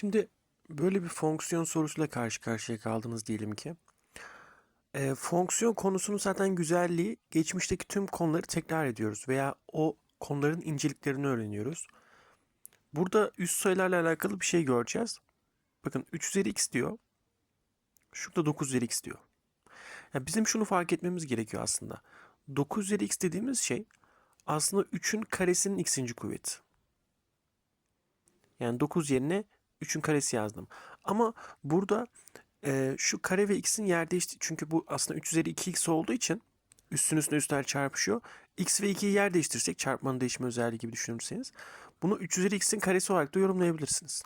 Şimdi böyle bir fonksiyon sorusuyla karşı karşıya kaldınız diyelim ki. Ee, fonksiyon konusunun zaten güzelliği geçmişteki tüm konuları tekrar ediyoruz veya o konuların inceliklerini öğreniyoruz. Burada üst sayılarla alakalı bir şey göreceğiz. Bakın 3 üzeri x diyor. Şurada 9 üzeri x diyor. Ya bizim şunu fark etmemiz gerekiyor aslında. 9 üzeri x dediğimiz şey aslında 3'ün karesinin x'inci kuvveti. Yani 9 yerine 3'ün karesi yazdım. Ama burada e, şu kare ve x'in yer değişti. Çünkü bu aslında 3 üzeri 2x olduğu için üstün üstüne üstler çarpışıyor. x ve 2'yi yer değiştirsek çarpmanın değişme özelliği gibi düşünürseniz bunu 3 üzeri x'in karesi olarak da yorumlayabilirsiniz.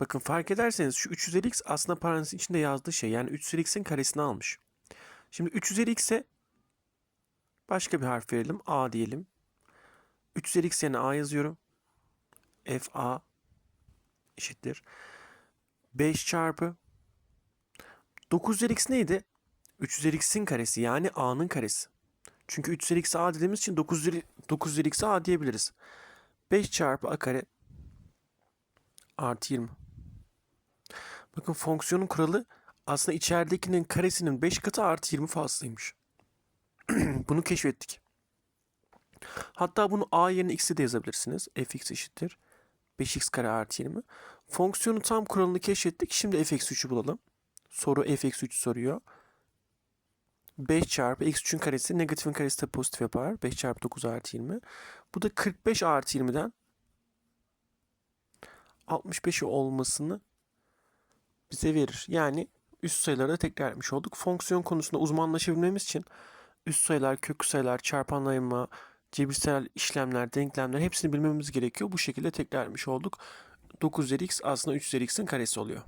Bakın fark ederseniz şu 3 üzeri x aslında parantezin içinde yazdığı şey. Yani 3 üzeri x'in karesini almış. Şimdi 3 üzeri x'e başka bir harf verelim. A diyelim. 3 üzeri x yerine a yazıyorum. f a eşittir. 5 çarpı 9 üzeri x neydi? 3 üzeri x'in karesi yani a'nın karesi. Çünkü 3 üzeri x'e a dediğimiz için 9 üzeri, 9 üzeri x'e a diyebiliriz. 5 çarpı a kare artı 20. Bakın fonksiyonun kuralı aslında içeridekinin karesinin 5 katı artı 20 fazlaymış. bunu keşfettik. Hatta bunu a yerine x'e de yazabilirsiniz. fx eşittir. 5x kare artı 20. Fonksiyonun tam kuralını keşfettik. Şimdi f(x3'ü bulalım. Soru f(x3 soruyor. 5 çarpı x3'ün karesi negatifin karesi de pozitif yapar. 5 çarpı 9 artı 20. Bu da 45 artı 20'den 65 olmasını bize verir. Yani üst sayıları da tekrar etmiş olduk. Fonksiyon konusunda uzmanlaşabilmemiz için üst sayılar, kök sayılar, çarpanlayma, cebirsel işlemler, denklemler hepsini bilmemiz gerekiyor. Bu şekilde tekrar etmiş olduk. 9 üzeri x aslında 3 üzeri x'in karesi oluyor.